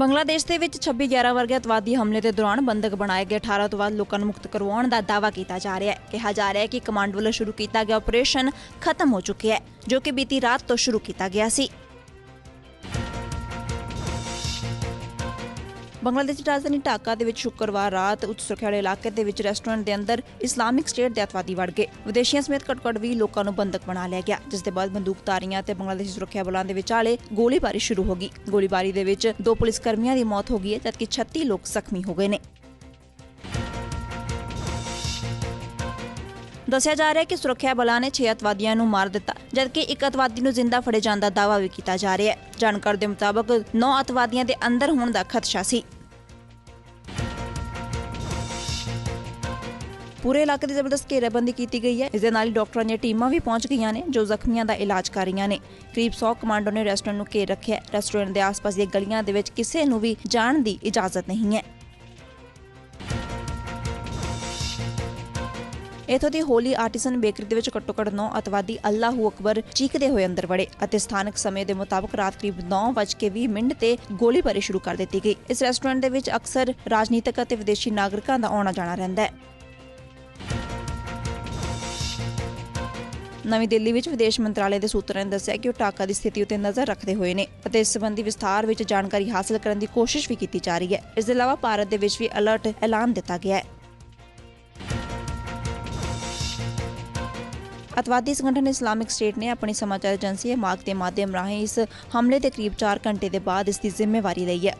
ਬੰਗਲਾਦੇਸ਼ ਦੇ ਵਿੱਚ 26 11 ਵਰਗੇ ਅਤਵਾਦੀ ਹਮਲੇ ਦੇ ਦੌਰਾਨ ਬੰਦਕ ਬਣਾਏ ਗਏ 18 ਤੋਂ ਵੱਧ ਲੋਕਾਂ ਨੂੰ ਮੁਕਤ ਕਰਵਾਉਣ ਦਾ ਦਾਅਵਾ ਕੀਤਾ ਜਾ ਰਿਹਾ ਹੈ। ਕਿਹਾ ਜਾ ਰਿਹਾ ਹੈ ਕਿ ਕਮਾਂਡ ਵੱਲੋਂ ਸ਼ੁਰੂ ਕੀਤਾ ਗਿਆ ਆਪਰੇਸ਼ਨ ਖਤਮ ਹੋ ਚੁੱਕਿਆ ਹੈ, ਜੋ ਕਿ ਬੀਤੀ ਰਾਤ ਤੋਂ ਸ਼ੁਰੂ ਕੀਤਾ ਗਿਆ ਸੀ। ਬੰਗਲਾਦੇਸ਼ ਦੀ ਰਾਜਧਾਨੀ ਢਾਕਾ ਦੇ ਵਿੱਚ ਸ਼ੁੱਕਰਵਾਰ ਰਾਤ ਉੱਚ ਸੁਰੱਖਿਆ ਵਾਲੇ ਇਲਾਕੇ ਦੇ ਵਿੱਚ ਰੈਸਟੋਰੈਂਟ ਦੇ ਅੰਦਰ ਇਸਲਾਮਿਕ ਸਟੇਟ ਦੇ ਅਤਵਾਦੀ ਵੜ ਗਏ। ਵਿਦੇਸ਼ੀਆਂ ਸਮੇਤ ਘੱਟੋ-ਘੱਟ 20 ਲੋਕਾਂ ਨੂੰ ਬੰਦਕ ਬਣਾ ਲਿਆ ਗਿਆ, ਜਿਸ ਦੇ ਬਾਅਦ ਬੰਦੂਕਧਾਰੀਆਂ ਤੇ ਬੰਗਲਾਦੇਸ਼ੀ ਸੁਰੱਖਿਆ ਬਲਾਂ ਦੇ ਵਿਚਾਲੇ ਗੋਲੀਬਾਰੀ ਸ਼ੁਰੂ ਹੋ ਗਈ। ਗੋਲੀਬਾਰੀ ਦੇ ਵਿੱਚ ਦੋ ਪੁਲਿਸ ਕਰਮੀਆਂ ਦੀ ਮੌਤ ਹੋ ਗਈ ਹੈ, ਜਦਕਿ 36 ਲੋਕ ਜ਼ਖਮੀ ਹੋ ਗਏ ਨੇ। ਦੱਸਿਆ ਜਾ ਰਿਹਾ ਹੈ ਕਿ ਸੁਰੱਖਿਆ ਬਲਾਂ ਨੇ 6 ਅਤਵਾਦੀਆਂ ਨੂੰ ਮਾਰ ਦਿੱਤਾ, ਜਦਕਿ ਇੱਕ ਅਤਵਾਦੀ ਨੂੰ ਜ਼ਿੰਦਾ ਫੜੇ ਜਾਣ ਦਾ ਦਾਅਵਾ ਵੀ ਕੀਤਾ ਜਾ ਰਿਹਾ ਹੈ। ਜਾਣਕਾਰੀ ਦੇ ਮੁਤਾਬਕ 9 ਅਤਵਾਦੀਆਂ ਦੇ ਅੰਦਰ ਹੋਣ ਦਾ ਖਦਸ਼ਾ ਸੀ। ਪੂਰੇ ਇਲਾਕੇ ਦੀ ਜ਼ਬਰਦਸਤ ਘੇਰਾਬੰਦੀ ਕੀਤੀ ਗਈ ਹੈ। ਇਸ ਦੇ ਨਾਲ ਹੀ ਡਾਕਟਰਾਂ ਦੀਆਂ ਟੀਮਾਂ ਵੀ ਪਹੁੰਚ ਗਈਆਂ ਨੇ, ਜੋ ਜ਼ਖਮੀਆਂ ਦਾ ਇਲਾਜ ਕਰ ਰਹੀਆਂ ਨੇ। ਕਰੀਬ 100 ਕਮਾਂਡੋ ਨੇ ਰੈਸਟੋਰੈਂਟ ਨੂੰ ਘੇਰ ਰੱਖਿਆ ਹੈ। ਰੈਸਟੋਰੈਂਟ ਦੇ ਆਸ-ਪਾਸ ਦੀਆਂ ਗਲੀਆਂ ਦੇ ਵਿੱਚ ਕਿਸੇ ਨੂੰ ਵੀ ਜਾਣ ਦੀ ਇਜਾਜ਼ਤ ਨਹੀਂ ਹੈ। ਇਥੋਂ ਦੀ ਹੋਲੀ ਆਰਟੀਸਨ ਬੇਕਰੀ ਦੇ ਵਿੱਚ ਘੱਟੋ-ਘੱਟ 9 ਅਤਵਾਦੀ ਅੱਲਾਹੂ ਅਕਬਰ ਚੀਕਦੇ ਹੋਏ ਅੰਦਰ ਵੜੇ ਅਤੇ ਸਥਾਨਕ ਸਮੇਂ ਦੇ ਮੁਤਾਬਕ ਰਾਤ ਕਰੀਬ 9:20 ਮਿੰਟ ਤੇ ਗੋਲੀਬਾਰੀ ਸ਼ੁਰੂ ਕਰ ਦਿੱਤੀ ਗਈ। ਇਸ ਰੈਸਟੋਰੈਂਟ ਦੇ ਵਿੱਚ ਅਕਸਰ ਰਾਜਨੀਤਿਕ ਅਤੇ ਵਿਦੇਸ਼ੀ ਨਾਗਰਿਕਾਂ ਦਾ ਆਉਣਾ ਜਾਣਾ ਰਹਿੰਦਾ ਹੈ। ਨਵੀਂ ਦਿੱਲੀ ਵਿੱਚ ਵਿਦੇਸ਼ ਮੰਤਰਾਲੇ ਦੇ ਸੂਤਰਾਂ ਨੇ ਦੱਸਿਆ ਕਿ ਉਹ ਟਾਕਾ ਦੀ ਸਥਿਤੀ ਉੱਤੇ ਨਜ਼ਰ ਰੱਖਦੇ ਹੋਏ ਨੇ ਅਤੇ ਇਸ ਸੰਬੰਧੀ ਵਿਸਥਾਰ ਵਿੱਚ ਜਾਣਕਾਰੀ ਹਾਸਲ ਕਰਨ ਦੀ ਕੋਸ਼ਿਸ਼ ਵੀ ਕੀਤੀ ਜਾ ਰਹੀ ਹੈ। ਇਸ ਦੇ ਇਲਾਵਾ ਭਾਰਤ ਦੇ ਵਿੱਚ ਵੀ ਅਲਰਟ ਐਲਾਨ ਦਿੱਤਾ ਗਿਆ ਹੈ। ਅਤਵਾਦੀ ਸੰਗਠਨ ਇਸਲਾਮਿਕ ਸਟੇਟ ਨੇ ਆਪਣੀ ਸਮਾਚਾਰ ਏਜੰਸੀ ਮਾਰਕ ਦੇ ਮਾਧਿਅਮ ਰਾਹੀਂ ਇਸ ਹਮਲੇ ਦੇ ਕਰੀਬ 4 ਘੰਟੇ ਦੇ ਬਾਅਦ ਇਸ ਦੀ ਜ਼ਿੰਮੇਵਾਰੀ ਲਈ ਹੈ।